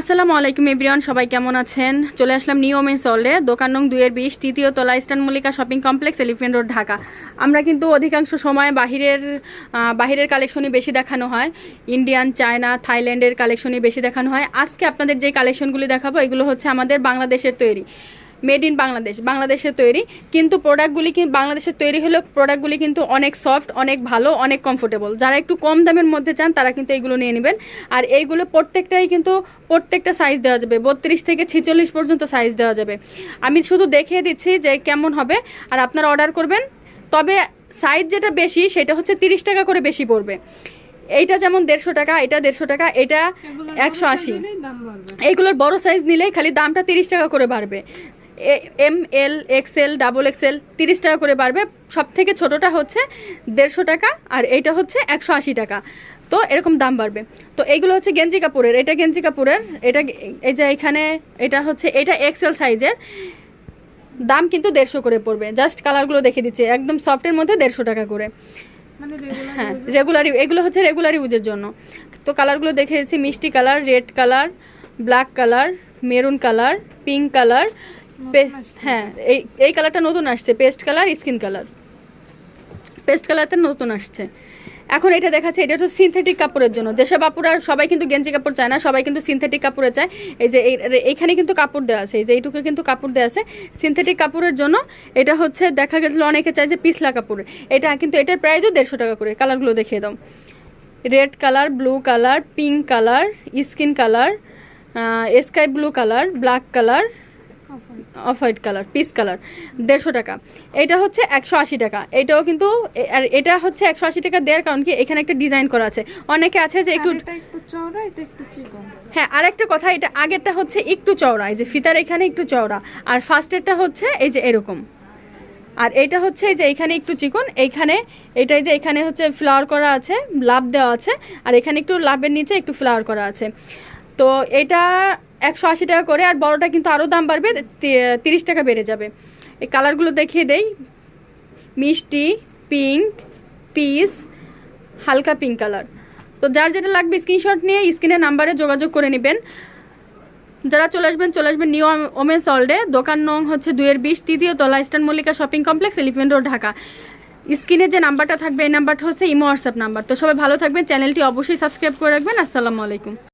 আসসালামু আলাইকুম এভরিওয়ান, সবাই কেমন আছেন? চলে আসলাম নিউ ওমেন সল্ডে দোকান নং দুইয়ের বিশ, তৃতীয় তলা eastern Mallika shopping complex elephant road, Dhaka. আমরা কিন্তু অধিকাংশ সময় বাহিরের বাহিরের কালেকশনই বেশি দেখানো হয়। ইন্ডিয়ান, চায়না, থাইল্যান্ডের কালেকশনই বেশি দেখানো হয়। আজকে আপনাদের যে কালেকশনগুলি দেখাবো, এগুলো হচ্ছে আমাদের বাংলাদেশের তৈরি। মেড ইন বাংলাদেশ বাংলাদেশের তৈরি। কিন্তু প্রোডাক্টগুলি কি বাংলাদেশের তৈরি হলেও প্রোডাক্টগুলি কিন্তু অনেক সফট অনেক ভালো অনেক কমফোর্টেবল যারা একটু কম দামের মধ্যে চান তারা কিন্তু এইগুলো নিয়ে নেবেন। আর এইগুলো প্রত্যেকটাই কিন্তু প্রত্যেকটা সাইজ দেওয়া যাবে। বত্রিশ থেকে ছিচল্লিশ পর্যন্ত সাইজ দেওয়া যাবে। আমি শুধু দেখিয়ে দিচ্ছি যে কেমন হবে। আর আপনারা অর্ডার করবেন। তবে সাইজ যেটা বেশি সেটা হচ্ছে তিরিশ টাকা করে বেশি পড়বে। এইটা যেমন দেড়শো টাকা এটা দেড়শো টাকা এটা একশো আশি। এইগুলোর বড় সাইজ নিলেই খালি দামটা তিরিশ টাকা করে বাড়বে। M L XL double XL তিরিশ টাকা করে বাড়বে। সব থেকে ছোটোটা হচ্ছে দেড়শো টাকা আর এইটা হচ্ছে একশো আশি টাকা। তো এরকম দাম বাড়বে। তো এইগুলো হচ্ছে গেঞ্জি কাপড়ের এটা গেঞ্জি কাপড়ের এটা এই যে এখানে এটা হচ্ছে এটা এক্সেল সাইজের। দাম কিন্তু দেড়শো করে পড়বে। জাস্ট কালারগুলো দেখে দিচ্ছে একদম সফটের মধ্যে দেড়শো টাকা করে। মানে হ্যাঁ রেগুলার এগুলো হচ্ছে রেগুলার ইউজের জন্য। তো কালারগুলো দেখে দিচ্ছি মিষ্টি colour red colour black colour maroon colour pink colour হ্যাঁ এই এই কালারটা নতুন আসছে paste colour skin colour paste কালারটা নতুন আসছে। এখন এটা দেখাচ্ছে এটা হচ্ছে সিনথেটিক কাপড়ের জন্য। যেসব আপুরা সবাই কিন্তু গেঞ্জি কাপড় চায় না সবাই কিন্তু সিনথেটিক কাপড়ে চায়। এই যে এইখানে কিন্তু কাপড় দেওয়া আছে এই যে এইটুকু কিন্তু কাপড় দেওয়া আছে। সিনথেটিক কাপড়ের জন্য এটা হচ্ছে দেখা গেছিল অনেকে চায় যে পিছলা কাপড়ের এটা কিন্তু এটার প্রাইসও দেড়শো টাকা করে কালারগুলো দেখিয়ে দাও। Red colour blue colour pink colour skin colour sky blue colour black colour off white colour piece colour দেড়শো টাকা। এটা হচ্ছে একশো আশি টাকা। এটাও কিন্তু এটা হচ্ছে একশো আশি টাকা দেওয়ার কারণ কি এখানে একটা ডিজাইন করা আছে। অনেকে আছে যে একটু চওড়া এটা একটু হ্যাঁ কথা এটা আগেরটা হচ্ছে একটু চওড়া এই যে ফিতার এখানে একটু চওড়া আর ফার্স্টেরটা হচ্ছে এই যে এরকম। আর এটা হচ্ছে এই যে এখানে একটু চিকন এইখানে এটাই যে এখানে হচ্ছে ফ্লাওয়ার করা আছে লাভ দেওয়া আছে আর এখানে একটু লাভের নিচে একটু ফ্লাওয়ার করা আছে। তো এটা একশো আশি টাকা করে আর বড়টা কিন্তু আরও দাম বাড়বে তিরিশ টাকা বেড়ে যাবে। এই কালারগুলো দেখিয়ে দেই। মিষ্টি, পিঙ্ক, পিস, হালকা পিঙ্ক কালার। তো যার যেটা লাগবে স্ক্রিনশট নিয়ে স্ক্রিনের নাম্বারে যোগাযোগ করে নেবেন। যারা চলে আসবেন চলে আসবেন নিউ ওমেন সল্ডে দোকান নং হচ্ছে দুইয়ের বিশ, তৃতীয় তলা eastern Mallika shopping complex elephant road, Dhaka. স্ক্রিনে যে নাম্বারটা থাকবে, এই নাম্বারটা হচ্ছে ইমো হোয়াটসঅ্যাপ নাম্বার। তো সবাই ভালো থাকবেন। চ্যানেলটি অবশ্যই সাবস্ক্রাইব করে রাখবেন। আসসালামু আলাইকুম।